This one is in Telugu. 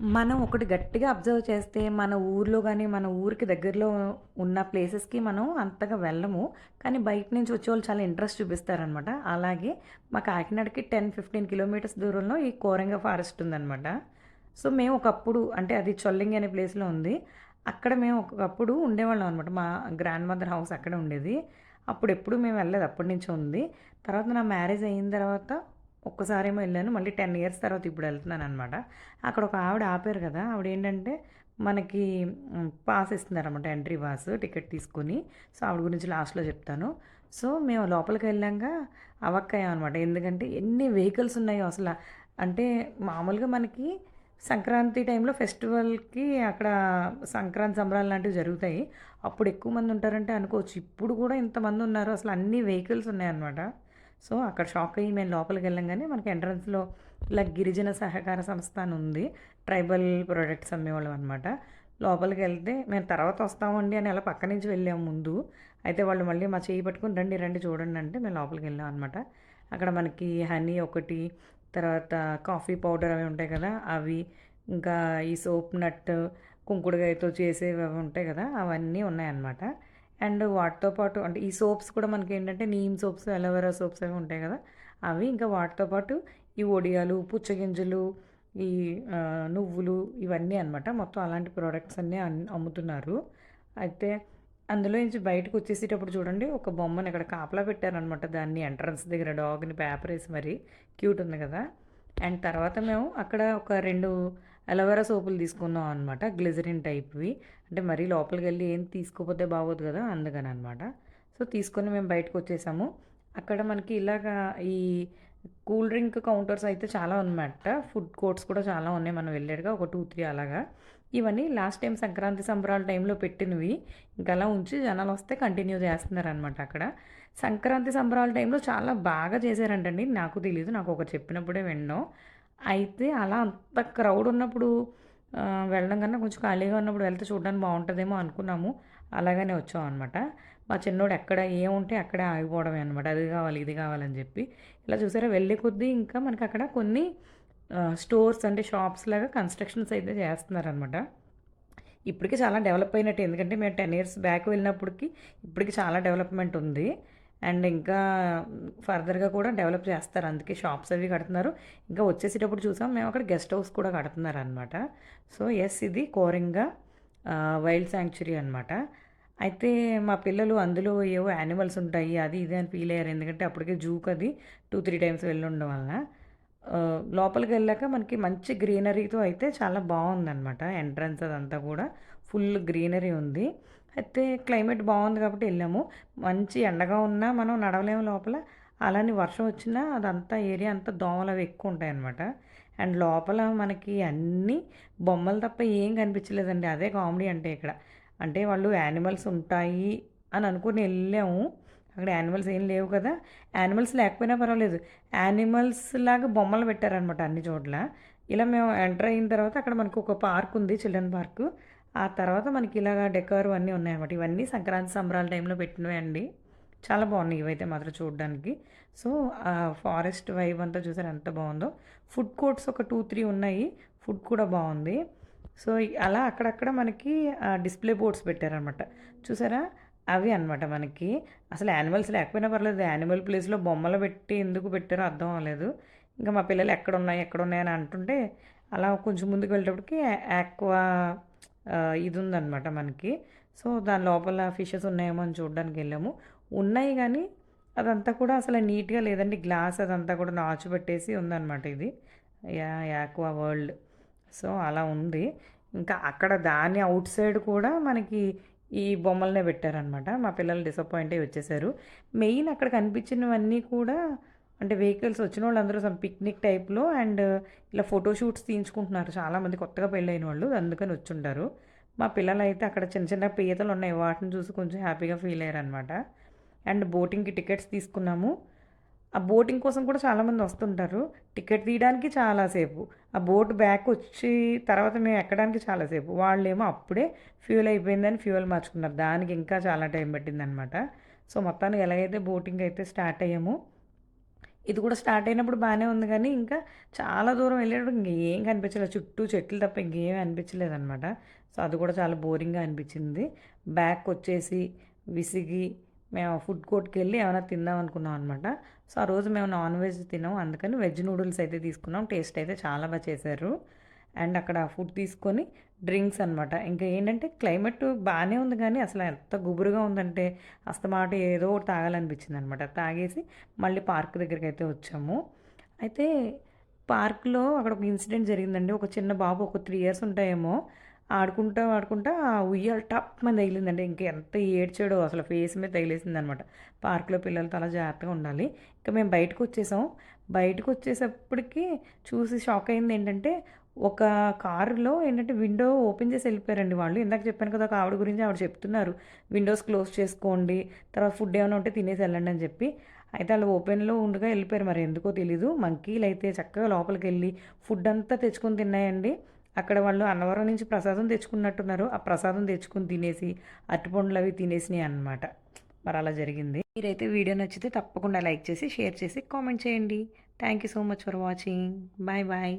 మనం ఒకటి గట్టిగా అబ్జర్వ్ చేస్తే మన ఊర్లో కానీ మన ఊరికి దగ్గరలో ఉన్న ప్లేసెస్‌కి మనం అంతగా వెళ్ళము. కానీ బయట నుంచి వచ్చేవాళ్ళు చాలా ఇంట్రెస్ట్ చూపిస్తారనమాట. అలాగే మా కాకినాడకి 10, 15 కిలోమీటర్స్ దూరంలో ఈ కోరంగ ఫారెస్ట్ ఉందనమాట. సో, మేము ఒకప్పుడు అంటే అది చొల్లింగి అనే ప్లేస్‌లో ఉంది. అక్కడ మేము ఒకప్పుడు ఉండేవాళ్ళం అనమాట. మా గ్రాండ్ మదర్ హౌస్ అక్కడే ఉండేది. అప్పుడు ఎప్పుడు మేము వెళ్ళలేదు. అప్పటినుంచే ఉంది. తర్వాత నా మ్యారేజ్ అయిన తర్వాత ఒక్కసారేమో వెళ్ళాను మళ్ళీ 10 ఇయర్స్ తర్వాత ఇప్పుడు వెళ్తున్నాను అనమాట అక్కడ ఒక ఆవిడ ఆపారు కదా! ఆవిడ ఏంటంటే మనకి పాస్ ఇస్తున్నారనమాట. ఎంట్రీ పాస్ టికెట్ తీసుకొని. సో, ఆవిడ గురించి లాస్ట్‌లో చెప్తాను. సో, మేము లోపలికి వెళ్ళాక అవక్కయ్యాం అనమాట. ఎందుకంటే ఎన్ని వెహికల్స్ ఉన్నాయో అసలు అంటే మామూలుగా మనకి సంక్రాంతి టైంలో ఫెస్టివల్‌కి అక్కడ సంక్రాంతి సంబరాలు లాంటివి జరుగుతాయి. అప్పుడు ఎక్కువ మంది ఉంటారంటే అనుకోవచ్చు. ఇప్పుడు కూడా ఇంతమంది ఉన్నారు. అసలు అన్ని వెహికల్స్ ఉన్నాయన్నమాట. సో, అక్కడ షాక్ అయ్యి మేము లోపలికి వెళ్ళంగానే మనకి ఎంట్రన్స్‌లో ఇలా గిరిజన సహకార సంస్థ అని ఉంది. ట్రైబల్ ప్రొడక్ట్స్ అమ్మేవాళ్ళం అనమాట. లోపలికి వెళ్తే మేము తర్వాత వస్తామండి అని అలా పక్క నుంచి వెళ్ళాము ముందు. అయితే వాళ్ళు మళ్ళీ మా చేయి పట్టుకుని రండి, రండి చూడండి అంటే మేము లోపలికి వెళ్ళాం అనమాట. అక్కడ మనకి హనీ ఒకటి, తర్వాత కాఫీ పౌడర్ అవి ఉంటాయి కదా! అవి, ఇంకా ఈ సోప్ నట్, కుంకుడుగాయతో చేసేవి అవి ఉంటాయి కదా! అవన్నీ ఉన్నాయన్నమాట. అండ్ వాటితో పాటు అంటే ఈ సోప్స్ కూడా మనకి ఏంటంటే నీమ్ సోప్స్, అలోవెరా సోప్స్ అవి ఉంటాయి కదా! అవి ఇంకా వాటితో పాటు ఈ ఒడియాలు పుచ్చగింజలు, ఈ నువ్వులు ఇవన్నీ అనమాట. మొత్తం అలాంటి ప్రోడక్ట్స్ అన్నీ అమ్ముతున్నారు. అయితే అందులో నుంచి బయటకు వచ్చేసేటప్పుడు చూడండి ఒక బొమ్మని ఇక్కడ కాపలా పెట్టారనమాట. దాన్ని ఎంట్రన్స్ దగ్గర డాగ్‌ని పేపర్ వేసి మరి. క్యూట్ ఉంది కదా! అండ్ తర్వాత మేము అక్కడ ఒక రెండు అలోవెరా సోపులు తీసుకున్నాం అనమాట. గ్లిజరిన్ టైప్‌వి. అంటే మరీ లోపలికి వెళ్ళి ఏం తీసుకోపోతే బాగోదు కదా! అందుకని అనమాట సో, తీసుకొని మేము బయటకు వచ్చేసాము అక్కడ మనకి ఇలాగా ఈ కూల్ డ్రింక్ కౌంటర్స్ అయితే చాలా అనమాట. ఫుడ్ కోర్ట్స్ కూడా చాలా ఉన్నాయి. మనం వెళ్ళాడుగా ఒక 2, 3 అలాగా. ఇవన్నీ లాస్ట్ టైం సంక్రాంతి సంబరాల టైంలో పెట్టినవి. ఇంకా అలా ఉంచి జనాలొస్తే కంటిన్యూ చేస్తున్నారనమాట అక్కడ. సంక్రాంతి సంబరాల టైంలో చాలా బాగా చేశారంటండి. నాకు తెలియదు నాకు ఒక చెప్పినప్పుడే విన్నాం అయితే అలా అంత క్రౌడ్ ఉన్నప్పుడు వెళ్ళడం కన్నా కొంచెం ఖాళీగా ఉన్నప్పుడు వెళ్తే చూడడానికి బాగుంటుందేమో అనుకున్నాము. అలాగనే వచ్చాం అనమాట మా చిన్నోడు ఎక్కడ ఏముంటే అక్కడే ఆగిపోవడమే అనమాట. అది కావాలి, ఇది కావాలని చెప్పి. ఇలా చూసారా వెళ్ళే కొద్దీ ఇంకా మనకి అక్కడ కొన్ని స్టోర్స్ అంటే షాప్స్ లాగా కన్‌స్ట్రక్షన్స్ అయితే చేస్తున్నారనమాట. ఇప్పటికి చాలా డెవలప్ అయినట్టు ఎందుకంటే మేము 10 ఇయర్స్ బ్యాక్ వెళ్ళినప్పటికి ఇప్పటికి చాలా డెవలప్‌మెంట్ ఉంది. అండ్ ఇంకా ఫర్దర్‌గా కూడా డెవలప్ చేస్తారు. అందుకే షాప్స్ అవి కడుతున్నారు. ఇంకా వచ్చేసేటప్పుడు చూసాం మేము అక్కడ గెస్ట్ హౌస్ కూడా కడుతున్నారు అనమాట సో, ఎస్ ఇది కోరింగా వైల్డ్ శాంక్చురీ అనమాట. అయితే మా పిల్లలు అందులో ఏవో యానిమల్స్ ఉంటాయి. అది ఇది అని ఫీల్ అయ్యారు. ఎందుకంటే అప్పటికే జూక్ అది టూ త్రీ టైమ్స్ వెళ్ళుండడం వలన. లోపలికి వెళ్ళాక మనకి మంచి గ్రీనరీతో అయితే చాలా బాగుందన్నమాట ఎంట్రన్స్ అదంతా కూడా ఫుల్ గ్రీనరీ ఉంది. అయితే క్లైమేట్ బాగుంది కాబట్టి వెళ్ళాము మంచి ఎండగా ఉన్నా మనం నడవలేము లోపల. అలానే వర్షం వచ్చినా అదంతా ఏరియా అంతా దోమలు అవి ఎక్కువ ఎక్కువుంటాయనమాట. అండ్ లోపల మనకి అన్నీ బొమ్మలు తప్ప ఏం కనిపించలేదండి. అదే కామెడీ అంటే ఇక్కడ. అంటే వాళ్ళు యానిమల్స్ ఉంటాయి అని అనుకుని వెళ్ళాము అక్కడ యానిమల్స్ ఏం లేవు కదా! యానిమల్స్ లేకపోయినా పర్వాలేదు. యానిమల్స్ లాగా బొమ్మలు పెట్టారనమాట అన్ని చోట్ల. ఇలా మేము ఎంటర్ అయిన తర్వాత అక్కడ మనకు ఒక పార్క్ ఉంది. Children park. ఆ తర్వాత మనకి ఇలాగ డెకర్ అన్నీ ఉన్నాయన్నమాట. ఇవన్నీ సంక్రాంతి సంబరాల టైంలో పెట్టినవి అండి. చాలా బాగున్నాయి ఇవైతే మాత్రం చూడడానికి. సో, ఆ ఫారెస్ట్ వైబ్ అంతా చూసారా ఎంత బాగుందో ఫుడ్ కోర్ట్స్ ఒక 2, 3 ఉన్నాయి. ఫుడ్ కూడా బాగుంది సో, అలా అక్కడక్కడ మనకి డిస్‌ప్లే బోర్డ్స్ పెట్టారనమాట. చూసారా? అవి అనమాట మనకి. అసలు యానిమల్స్ లేకపోయినా పర్లేదు. యానిమల్ ప్లేస్‌లో బొమ్మలు పెట్టి ఎందుకు పెట్టారో అర్థం అవ్వలేదు. ఇంకా మా పిల్లలు ఎక్కడ ఉన్నాయి ఎక్కడున్నాయి అని అంటుంటే అలా కొంచెం ముందుకు వెళ్ళేటప్పటికి యాక్వా ఇది ఉందన్నమాట మనకి. సో, దాని లోపల ఫిషెస్ ఉన్నాయేమో అని చూడడానికి వెళ్ళాము. ఉన్నాయి కానీ అదంతా కూడా అసలు నీట్‌గా లేదండి. గ్లాస్ అదంతా కూడా నాచు పెట్టేసి ఉందనమాట ఇది. Yeah aqua world. సో, అలా ఉంది. ఇంకా అక్కడ దాని అవుట్ సైడ్ కూడా మనకి ఈ బొమ్మలనే పెట్టారనమాట. మా పిల్లలు డిసప్పాయింట్ అయ్యి వచ్చేసారు. మెయిన్ అక్కడ కనిపించినవన్నీ కూడా అంటే వెహికల్స్ వచ్చిన వాళ్ళు సమ్ పిక్నిక్ టైప్‌లో అండ్ ఇలా ఫోటోషూట్స్ తీయించుకుంటున్నారు. చాలామంది కొత్తగా పెళ్ళైన వాళ్ళు. అందుకని వచ్చుంటారు. మా పిల్లలైతే అక్కడ చిన్న చిన్న పీతలు ఉన్నాయి వాటిని చూసి కొంచెం హ్యాపీగా ఫీల్ అయ్యారనమాట. అండ్ బోటింగ్‌కి టికెట్స్ తీసుకున్నాము. ఆ బోటింగ్ కోసం కూడా చాలామంది వస్తుంటారు. టికెట్ తీయడానికి చాలాసేపు ఆ బోట్ బ్యాక్ వచ్చి తర్వాత మేము ఎక్కడానికి చాలాసేపు వాళ్ళేమో అప్పుడే ఫ్యూల్ అయిపోయిందని ఫ్యూయల్ మార్చుకున్నారు. దానికి ఇంకా చాలా టైం పట్టిందనమాట. సో, మొత్తానికి ఎలాగైతే బోటింగ్ అయితే స్టార్ట్ అయ్యాము ఇది కూడా స్టార్ట్ అయినప్పుడు బాగానే ఉంది కానీ ఇంకా చాలా దూరం వెళ్ళేటప్పుడు ఇంకేం కనిపించలేదు. చుట్టూ చెట్లు తప్ప ఇంకేం అనిపించలేదు అనమాట సో అది కూడా చాలా బోరింగ్గా అనిపించింది. బ్యాక్ వచ్చేసి విసిగి మేము ఫుడ్ కోర్ట్కి వెళ్ళి ఏమైనా తిందాం అనుకున్నాం అనమాట సో ఆ రోజు మేము నాన్ వెజ్ తినాం అందుకని వెజ్ నూడిల్స్ అయితే తీసుకున్నాం. టేస్ట్ అయితే చాలా బాగా చేశారు. అండ్ అక్కడ ఫుడ్ తీసుకొని డ్రింక్స్ అనమాట ఇంకా ఏంటంటే క్లైమేట్ బాగానే ఉంది కానీ అసలు ఎంత గుబురుగా ఉందంటే అస్తమాట ఏదో ఒకటి తాగాలనిపించింది అనమాట తాగేసి మళ్ళీ పార్క్ దగ్గరికి అయితే వచ్చాము. అయితే పార్క్లో అక్కడ ఒక ఇన్సిడెంట్ జరిగిందండి. ఒక చిన్న బాబు ఒక త్రీ ఇయర్స్ ఉంటాయేమో ఆడుకుంటా ఆడుకుంటా ఉయ్యాల టప్ మంది తగిలిందండి. ఇంక ఎంత ఏడ్చాడో అసలు ఫేస్ మీద తగిలేసింది అనమాట పార్క్లో పిల్లలతో అలా జాగ్రత్తగా ఉండాలి. ఇంకా మేము బయటకు వచ్చేసాం. బయటకు వచ్చేసప్పటికి చూసి షాక్ అయింది ఏంటంటే ఒక కారులో ఏంటంటే విండో ఓపెన్ చేసి వెళ్ళిపోయారండి వాళ్ళు. ఇందాక చెప్పాను కదా ఒక ఆవిడ గురించి ఆవిడ చెప్తున్నారు. విండోస్ క్లోజ్ చేసుకోండి తర్వాత ఫుడ్ ఏమైనా ఉంటే తినేసి వెళ్ళండి అని చెప్పి. అయితే వాళ్ళు ఓపెన్లో ఉండగా వెళ్ళిపోయారు. మరి ఎందుకో తెలీదు. మంకీలు అయితే చక్కగా లోపలికి వెళ్ళి ఫుడ్ అంతా తెచ్చుకొని తిన్నాయండి. అక్కడ వాళ్ళు అన్నవరం నుంచి ప్రసాదం తెచ్చుకున్నట్టున్నారు. ఆ ప్రసాదం తెచ్చుకుని తినేసి అరటిపండ్లు అవి తినేసినాయి అన్నమాట. మరి అలా జరిగింది. మీరైతే వీడియో నచ్చితే తప్పకుండా లైక్ చేసి షేర్ చేసి కామెంట్ చేయండి. Thank you so much for watching. Bye bye.